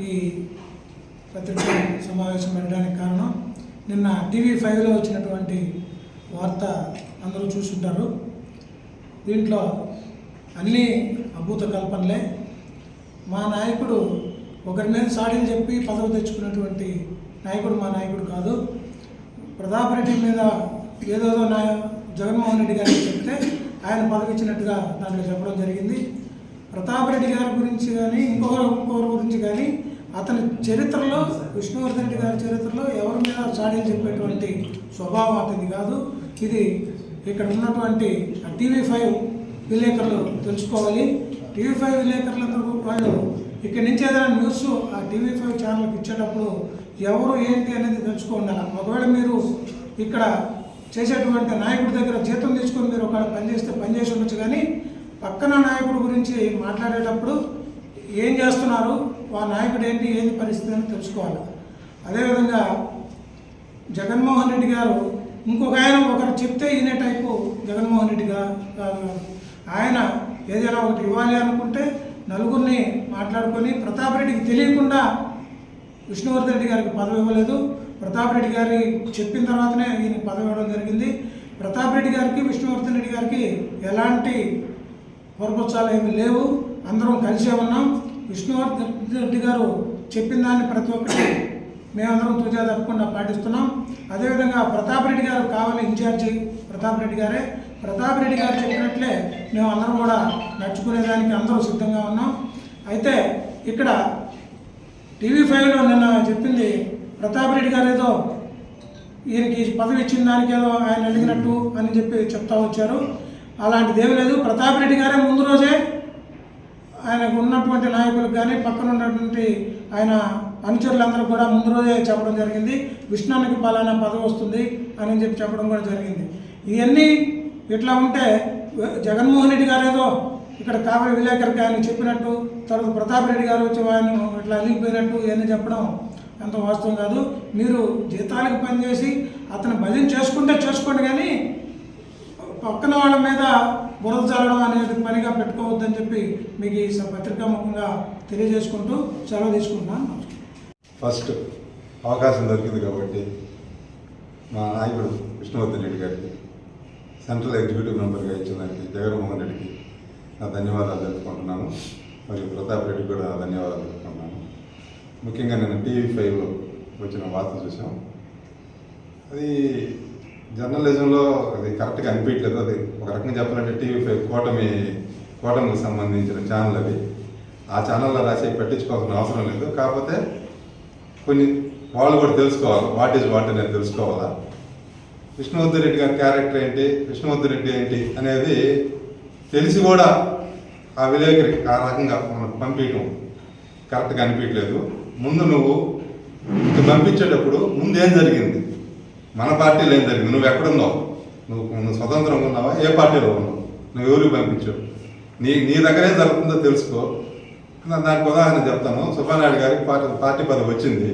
ఈ పత్రిక సమావేశం పెట్టడానికి కారణం. నిన్న టీవీ ఫైవ్లో వచ్చినటువంటి వార్త అందరూ చూసుంటారు దీంట్లో అన్నీ అభూత కల్పనలే. మా నాయకుడు ఒకరి మీద సాడీలు చెప్పి పదవి తెచ్చుకున్నటువంటి నాయకుడు మా నాయకుడు కాదు. ప్రతాప్ రెడ్డి మీద ఏదోదో నా జగన్మోహన్ రెడ్డి గారికి చెప్తే ఆయన పదవి ఇచ్చినట్టుగా దాంట్లో చెప్పడం జరిగింది. ప్రతాప్ రెడ్డి గారి గురించి కానీ ఇంకొకరు ఇంకొకరి గురించి కానీ అతని చరిత్రలో విష్ణువర్ధన్ రెడ్డి గారి చరిత్రలో ఎవరి మీద చాడీలు చెప్పేటువంటి స్వభావం అతనిది కాదు. ఇది ఇక్కడ ఉన్నటువంటి టీవీ ఫైవ్ విలేకరులు తెలుసుకోవాలి. టీవీ ఫైవ్ విలేకరులందరూ వాళ్ళు ఇక్కడి నుంచి ఏదైనా న్యూస్ ఆ టీవీ ఫైవ్ ఛానల్కి ఇచ్చేటప్పుడు ఎవరు ఏంటి అనేది తెలుసుకోండి ఒకవేళ మీరు ఇక్కడ చేసేటువంటి నాయకుడి దగ్గర జీతం తీసుకొని మీరు ఒకవేళ పనిచేస్తే పనిచేసి ఉండొచ్చు కానీ పక్కన నాయకుడి గురించి మాట్లాడేటప్పుడు ఏం చేస్తున్నారు? ఆ నాయకుడు ఏంటి? ఏంటి పరిస్థితి అని తెలుసుకోవాలి. అదేవిధంగా జగన్మోహన్ రెడ్డి గారు ఇంకొక ఆయన ఒకరు చెప్తే ఈయన టైపు జగన్మోహన్ రెడ్డి గారు ఆయన ఏదైనా ఒకటి ఇవ్వాలి అనుకుంటే నలుగురిని మాట్లాడుకొని ప్రతాప్ రెడ్డికి తెలియకుండా విష్ణువర్ధన్ రెడ్డి గారికి పదవి ఇవ్వలేదు. ప్రతాప్ రెడ్డి గారి చెప్పిన తర్వాతనే ఈయన పదవి ఇవ్వడం జరిగింది. ప్రతాప్ రెడ్డి గారికి విష్ణువర్ధన్ రెడ్డి గారికి ఎలాంటి పొరపచ్చాలు ఏమి లేవు. అందరం కలిసే ఉన్నాం. విష్ణువర్ధన్ రెడ్డి గారు చెప్పిన దాన్ని ప్రతి ఒక్కటి మేమందరం తుజా తప్పకుండా పాటిస్తున్నాం. అదేవిధంగా ప్రతాప్ రెడ్డి గారు కావాలి ఇన్ఛార్జి ప్రతాప్ రెడ్డి గారే. ప్రతాప్ రెడ్డి గారు చెప్పినట్లే మేము అందరం కూడా నడుచుకునేదానికి అందరూ సిద్ధంగా ఉన్నాం. అయితే ఇక్కడ టీవీ ఫైవ్లో నిన్న చెప్పింది ప్రతాప్ రెడ్డి గారు ఏదో ఈయనకి పదవి ఇచ్చిన దానికి ఏదో ఆయన అడిగినట్టు అని చెప్పి చెప్తా వచ్చారు. అలాంటిది ఏమీ లేదు. ప్రతాప్ రెడ్డి గారే ముందు రోజే ఆయనకు ఉన్నటువంటి నాయకులకు కానీ పక్కన ఉన్నటువంటి ఆయన అనుచరులందరూ కూడా ముందు రోజే చెప్పడం జరిగింది. విష్ణానికి పలానా పదవి వస్తుంది అని చెప్పి చెప్పడం కూడా జరిగింది. ఇవన్నీ ఇట్లా ఉంటే జగన్మోహన్ రెడ్డి గారు ఏదో ఇక్కడ కావలి విలేకరికి ఆయన చెప్పినట్టు తర్వాత ప్రతాప్ రెడ్డి గారు వచ్చి ఆయన ఇట్లా అలిగిపోయినట్టు ఇవన్నీ చెప్పడం అంత వాస్తవం కాదు. మీరు జీతాలకు పనిచేసి అతను భజన చేసుకుంటే చేసుకోండి కానీ పక్కన వాళ్ళ మీద బురద చల్లడం అనేది పనిగా పెట్టుకోవద్దని చెప్పి మీకు ఈ స- పత్రికా ముఖంగా తెలియజేసుకుంటూ సెలవు తీసుకుంటున్నాను. ఫస్ట్ అవకాశం దొరికింది కాబట్టి మా నాయకుడు విష్ణువర్ధన్ రెడ్డి గారికి సెంట్రల్ ఎగ్జిక్యూటివ్ మెంబర్గా ఇచ్చిన దానికి జగన్మోహన్ రెడ్డికి నా ధన్యవాదాలు తెలుపుకుంటున్నాను. మరియు ప్రతాప్ రెడ్డికి కూడా ధన్యవాదాలు తెలుపుకుంటున్నాను. ముఖ్యంగా నేను టీవీ ఫైవ్లో వచ్చిన వార్త చూసాం. అది జర్నలిజంలో అది కరెక్ట్గా అనిపించలేదు అది ఒక రకంగా చెప్పాలంటే టీవీ ఫైవ్ కూటమి కూటమికి సంబంధించిన ఛానల్ అది. ఆ ఛానల్లో రాసి పెట్టించుకోవాల్సిన అవసరం లేదు. కాకపోతే కొన్ని వాళ్ళు కూడా తెలుసుకోవాలి. వాట్ ఈజ్ వాట్ అనేది తెలుసుకోవాలా? విష్ణువర్ధన్ రెడ్డి గారి క్యారెక్టర్ ఏంటి? విష్ణువర్ధన్ రెడ్డి ఏంటి? అనేది తెలిసి కూడా ఆ విలేకరి ఆ రకంగా మనకు పంపించడం కరెక్ట్గా అనిపించలేదు ముందు నువ్వు ఇటు పంపించేటప్పుడు ముందు ఏం జరిగింది? మన పార్టీలో ఏం జరిగింది నువ్వు ఎక్కడున్నావు? నువ్వు నువ్వు స్వతంత్రంగా ఉన్నావా? ఏ పార్టీలో ఉన్నావు? నువ్వు ఎవరికి పంపించావు? నీ నీ దగ్గర ఏం జరుగుతుందో తెలుసుకో. దానికి ఉదాహరణ చెప్తాను. సుబ్బానాయుడు గారికి పార్టీ పార్టీ పదవి వచ్చింది.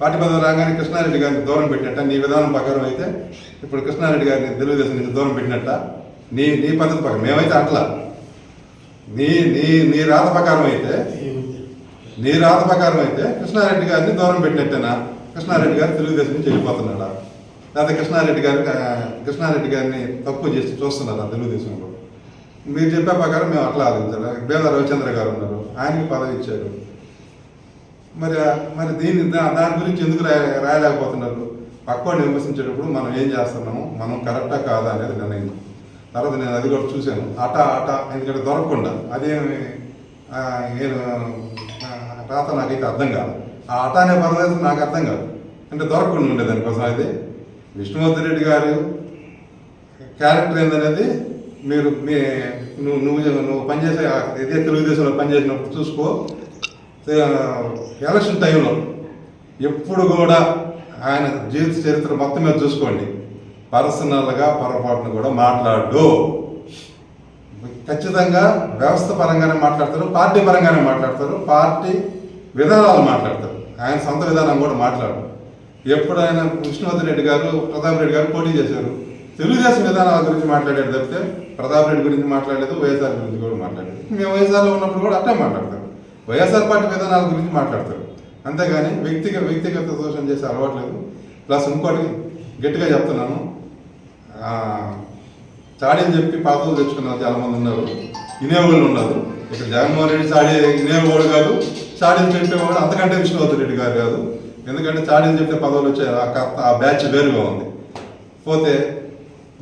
పార్టీ పదవి రాగానే కృష్ణారెడ్డి గారిని దూరం పెట్టినట్ట. నీ విధానం ప్రకారం అయితే ఇప్పుడు కృష్ణారెడ్డి గారిని తెలుగుదేశం నుంచి దూరం పెట్టినట్ట. నీ నీ పద్ధతి ప్రకారం మేమైతే అట్లా. నీ నీ నీ రాత ప్రకారం అయితే నీ రాత ప్రకారం అయితే కృష్ణారెడ్డి గారిని దూరం పెట్టినట్టేనా? కృష్ణారెడ్డి గారు తెలుగుదేశం నుంచి వెళ్ళిపోతున్నాడా? లేకపోతే కృష్ణారెడ్డి గారు కృష్ణారెడ్డి గారిని తక్కువ చేసి చూస్తున్నారా తెలుగుదేశంలో. మీరు చెప్పే ప్రకారం మేము అట్లా ఆలోచించాలి? బేద రవిచంద్ర గారు ఉన్నారు ఆయనకి పదవి ఇచ్చారు. మరి మరి దీన్ని దాని గురించి ఎందుకు రాయ రాయలేకపోతున్నారు? పక్కవాడిని విమర్శించేటప్పుడు మనం ఏం చేస్తున్నాము? మనం కరెక్టా కాదా అనేది నిర్ణయం. తర్వాత నేను అది కూడా చూశాను. అట అట ఎందుకంటే దొరకకుండా. అదేమి నేను రాత నాకైతే అర్థం కాదు. ఆ అట అనే పదం నాకు అర్థం కాదు. అంటే దొరకకుండా ఉండే దానికోసం అయితే విష్ణువర్ధన్ రెడ్డి గారు క్యారెక్టర్ ఏందనేది మీరు మీ నువ్వు నువ్వు నువ్వు పనిచేసే ఇదే తెలుగుదేశంలో పనిచేసినప్పుడు చూసుకో. ఎలక్షన్ టైంలో ఎప్పుడు కూడా ఆయన జీవిత చరిత్ర మొత్తం మీద చూసుకోండి. పర్సనల్గా పొరపాటును కూడా మాట్లాడు. ఖచ్చితంగా వ్యవస్థ పరంగానే మాట్లాడతారు పార్టీ పరంగానే మాట్లాడతారు పార్టీ విధానాలు మాట్లాడతారు. ఆయన సొంత విధానం కూడా ఎప్పుడు ఎప్పుడైనా విష్ణువర్ధన్ రెడ్డి గారు ప్రతాప్ రెడ్డి గారు పోటీ చేశారు. తెలుగుదేశం విధానాల గురించి మాట్లాడాడు తప్పితే ప్రతాప్ రెడ్డి గురించి మాట్లాడలేదు వైఎస్ఆర్ గురించి కూడా మాట్లాడలేదు. మేము వైఎస్ఆర్లో ఉన్నప్పుడు కూడా అట్టే మాట్లాడతారు. వైఎస్ఆర్ పార్టీ విధానాల గురించి మాట్లాడతారు. అంతేగాని వ్యక్తిగత వ్యక్తిగత దోషం చేసే అలవాటు లేదు. ప్లస్ ఇంకోటి గట్టిగా చెప్తున్నాను. ఆ, చాడీని చెప్పి పాతలు తెచ్చుకున్నారు చాలామంది ఉన్నారు. వినేవాళ్ళు ఉన్నారు. ఇక్కడ జగన్మోహన్ రెడ్డి చాడీ వినేవాడు కాదు. చాడీని చెప్పేవాడు అంతకంటే విష్ణువర్ధన్ రెడ్డి గారు కాదు. ఎందుకంటే చాడీని చెప్పే పదవులు వచ్చే ఆ బ్యాచ్ వేరుగా ఉంది. పోతే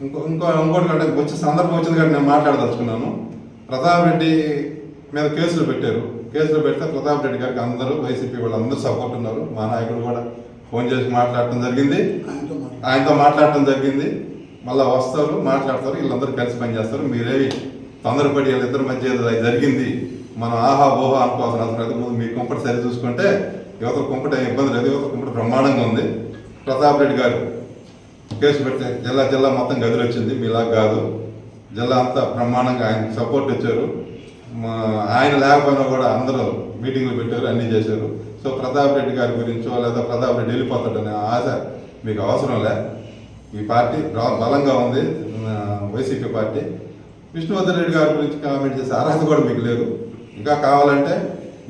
ఇంకో ఇంకో ఇంకోటి కంటే వచ్చే సందర్భం వచ్చింది కాబట్టి నేను మాట్లాడదలుచుకున్నాను. ప్రతాప్ రెడ్డి మీద కేసులు పెట్టారు. కేసులు పెడితే ప్రతాప్ రెడ్డి గారికి అందరూ వైసీపీ వాళ్ళు అందరూ సపోర్ట్ ఉన్నారు. మా నాయకుడు కూడా ఫోన్ చేసి మాట్లాడటం జరిగింది. ఆయనతో మాట్లాడటం జరిగింది. మళ్ళీ వస్తారు మాట్లాడతారు వీళ్ళందరూ కలిసి పనిచేస్తారు మీరేవి తొందరపడి వీళ్ళిద్దరి మధ్య జరిగింది. మనం ఆహా ఓహా అనుకోవాల్సిన అవసరం లేదు. ముందు మీ కుంపటి సరి చూసుకుంటే యువత కుంపటి ఇబ్బంది లేదు. యువత కుంపటి బ్రహ్మాండంగా ఉంది. ప్రతాప్ రెడ్డి గారు కేసు పెడితే జిల్లా జిల్లా మొత్తం గదిలో వచ్చింది. మీలా కాదు. జిల్లా అంతా బ్రహ్మాండంగా ఆయన సపోర్ట్ ఇచ్చారు. మా ఆయన లేకపోయినా కూడా అందరూ మీటింగ్లు పెట్టారు అన్నీ చేశారు. సో ప్రతాప్ రెడ్డి గారి గురించో లేదా ప్రతాప్ రెడ్డి వెళ్ళిపోతాడనే ఆశ మీకు అవసరం లే. ఈ పార్టీ బలంగా ఉంది. YCP party. విష్ణువర్ధన్ రెడ్డి గారి గురించి కామెంట్ చేసే అర్హత కూడా మీకు లేదు. ఇంకా కావాలంటే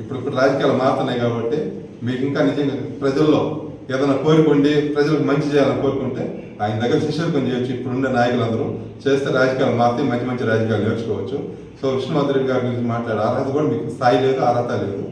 ఇప్పుడు ఇప్పుడు రాజకీయాలు మారుతున్నాయి కాబట్టి మీకు ఇంకా నిజంగా ప్రజల్లో ఏదైనా కోరుకుండి ప్రజలకు మంచి చేయాలని కోరుకుంటే ఆయన దగ్గర శిష్యులు చేయొచ్చు. ఇప్పుడున్న నాయకులందరూ చేస్తే రాజకీయాలు మారితే మంచి మంచి రాజకీయాలు నేర్చుకోవచ్చు. సో విష్ణువర్ధన్ గారి గురించి మాట్లాడే అర్హత కూడా మీకు స్థాయి లేదు అర్హత లేదు.